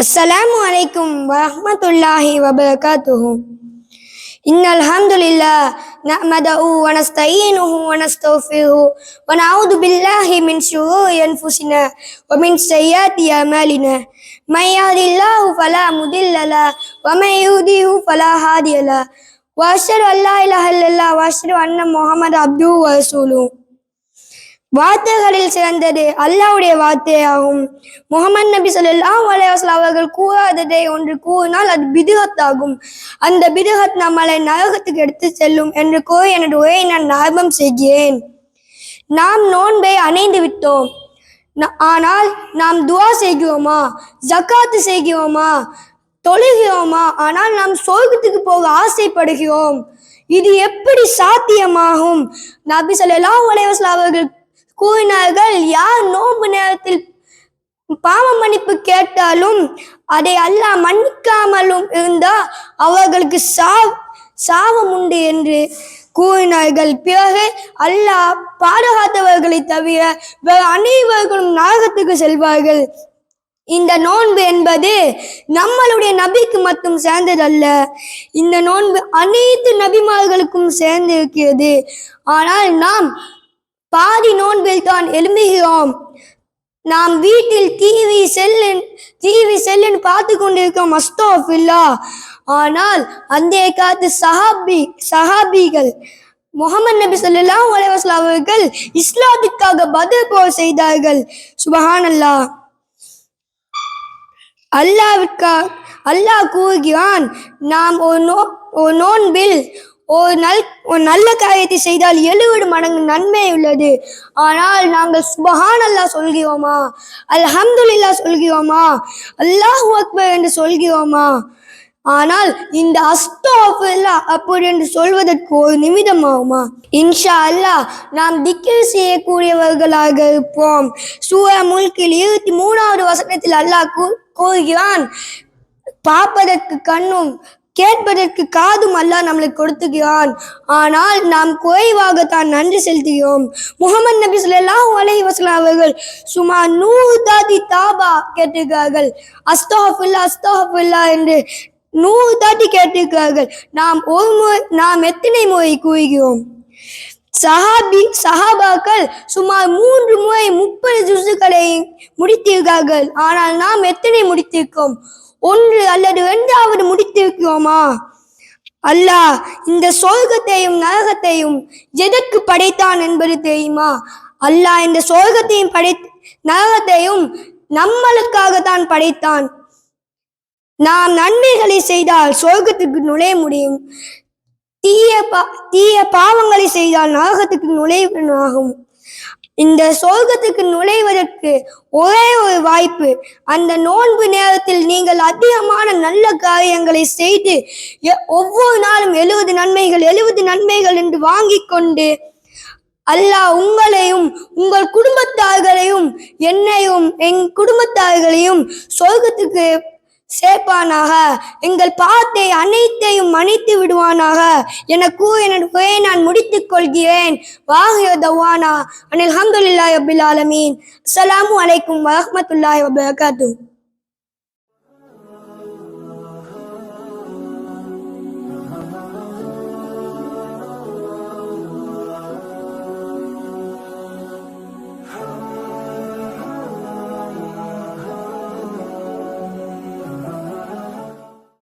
السلام عليكم ورحمة الله وبركاته إن الحمد لله نحمده ونستعينه ونستغفره ونعوذ بالله من شرور أنفسنا ومن سيئات أعمالنا من يهد الله فلا مضل له ومن يهده فلا هادي له وأشهد أن لا إله إلا الله وأشهد أن محمد عبده ورسوله வார்த்தைகளில் சிறந்தது அல்லாவுடைய வார்த்தையாகும். முகமது நபி சொல்லா அலைஹி அவர்கள் கூறாததை ஒன்று கூறினால் அது பிதுகத்தாகும். அந்த பிதுகத் நம்மளை நரகத்துக்கு எடுத்து செல்லும் என்று கூறி எனது உரையை நான் ஞாபகம் செய்கிறேன். நாம் நோன்பை அணைந்து விட்டோம். ந- ஆனால் நாம் துவா செய்கிறோமா? ஜக்காத்து செய்கிறோமா? தொழுகிறோமா? ஆனால் நாம் சொர்க்கத்துக்கு போக ஆசைப்படுகிறோம். இது எப்படி சாத்தியமாகும்? நபி ஸல்லல்லாஹு உலகஸ்ல அவர்கள் கூறினார்கள் யார் நோன்பு நேரத்தில் பாவ மன்னிப்பு கேட்டாலும் அதை அல்லாஹ் மன்னிக்காமலும் இருந்தா அவர்களுக்கு சா சாபம் உண்டு என்று கூறினார்கள். பிறகு அல்லாஹ் பாதுகாத்தவர்களை தவிர வேறு அனைவர்களும் நாகத்துக்கு செல்வார்கள். இந்த நோன்பு என்பது நம்மளுடைய நபிக்கு மட்டும் சேர்ந்ததல்ல இந்த நோன்பு அனைத்து நபிமார்களுக்கும் சேர்ந்திருக்கிறது. ஆனால் நாம் பாதி நோன்பில் தான் எழும்புகிறோம். நாம் வீட்டில் டிவி செல்லின் டிவி செல்லுன்னு பார்த்து கொண்டிருக்கோம் அஸ்தோஃபில்லா ஆனால் அந்த காலத்து சஹாபி சஹாபிகள் முகமது நபி ஸல்லல்லாஹு உலகஸ்லா அவர்கள் இஸ்லாத்துக்காக பதில் போர் செய்தார்கள். சுபஹானல்லாஹ் அல்லாவிற்கா அல்லாஹ் கூறுகிறான் நாம் ஒரு நோ ஒரு நோன்பில் ஒரு நல் ஒரு நல்ல காரியத்தை செய்தால் எழுபது மடங்கு நன்மை உள்ளது. ஆனால் நாங்கள் சுபஹான் அல்லா சொல்கிறோமா? அல்ஹம்துல்லா சொல்கிறோமா? அல்லாஹ் அக்பர் என்று சொல்கிறோமா? ஆனால் இந்த அஸ்தோஃபில்லா அப்படி என்று சொல்வதற்கு ஒரு நிமிடமாகுமா இன்ஷா அல்லாஹ் நாம் திக்கில் செய்யக்கூடியவர்களாக இருப்போம். சூர முல்கில் இருபத்தி மூணாவது வசனத்தில் அல்லாஹ் கூ- கூறுகிறான் பார்ப்பதற்கு கண்ணும் கேட்பதற்கு காதும் அல்லாஹ் நம்மளுக்கு கொடுத்துகிறான். ஆனால் நாம் குறைவாகத்தான் நன்றி செலுத்துகிறோம். முகமது நபி சொல்லாஹ் அலை வசலாம் அவர்கள் சுமார் நூறு தாதி தாபா கேட்டிருக்கிறார்கள். அஸ்தோஃபில்லா அஸ்தோஃபில்லா என்று நூறு தாட்டி கேட்டிருக்கிறார்கள். நாம் ஒரு முறை நாம் எத்தனை முறை கூறுகிறோம்? சஹாபி சஹாபாக்கள் சுமார் மூன்று முறை முப்பது ஜுசுகளை முடித்திருக்கார்கள். ஆனால் நாம் எத்தனை முடித்திருக்கோம்? ஒன்று அல்லது இரண்டாவது முடித்திருக்கிறோமா? அல்லாஹ் இந்த சொர்க்கத்தையும் நரகத்தையும் எதற்கு படைத்தான் என்பது தெரியுமா? அல்லாஹ் இந்த சொர்க்கத்தையும் படை நரகத்தையும் நம்மளுக்காகத்தான் படைத்தான். நாம் நன்மைகளை செய்தால் சொர்க்கத்துக்கு நுழைய முடியும். தீய பா தீய பாவங்களை செய்தால் நரகத்துக்கு நுழைவனாகும். இந்த சொர்க்கத்துக்கு நுழைவதற்கு ஒரே ஒரு வாய்ப்பு அந்த நோன்பு நேரத்தில் நீங்கள் அதிகமான நல்ல காரியங்களை செய்து எ- ஒவ்வொரு நாளும் எழுபது நன்மைகள் எழுபது நன்மைகள் என்று வாங்கிக் கொண்டு அல்லாஹ் உங்களையும் உங்கள் குடும்பத்தார்களையும் என்னையும் என் குடும்பத்தார்களையும் சொர்க்கத்துக்கு சேர்ப்பானாக எங்கள் பாத்தை அனைத்தையும் மன்னித்து விடுவானாக. என கூறி எனது நான் முடித்துக் கொள்கிறேன். வாகிய தவானா. அனில் அஹமதுல்லாஹி ரபில் ஆலமீன். அஸ்ஸலாமு அலைக்கும் வரஹ்மத்துல்லாஹி வபரகாத்துஹு.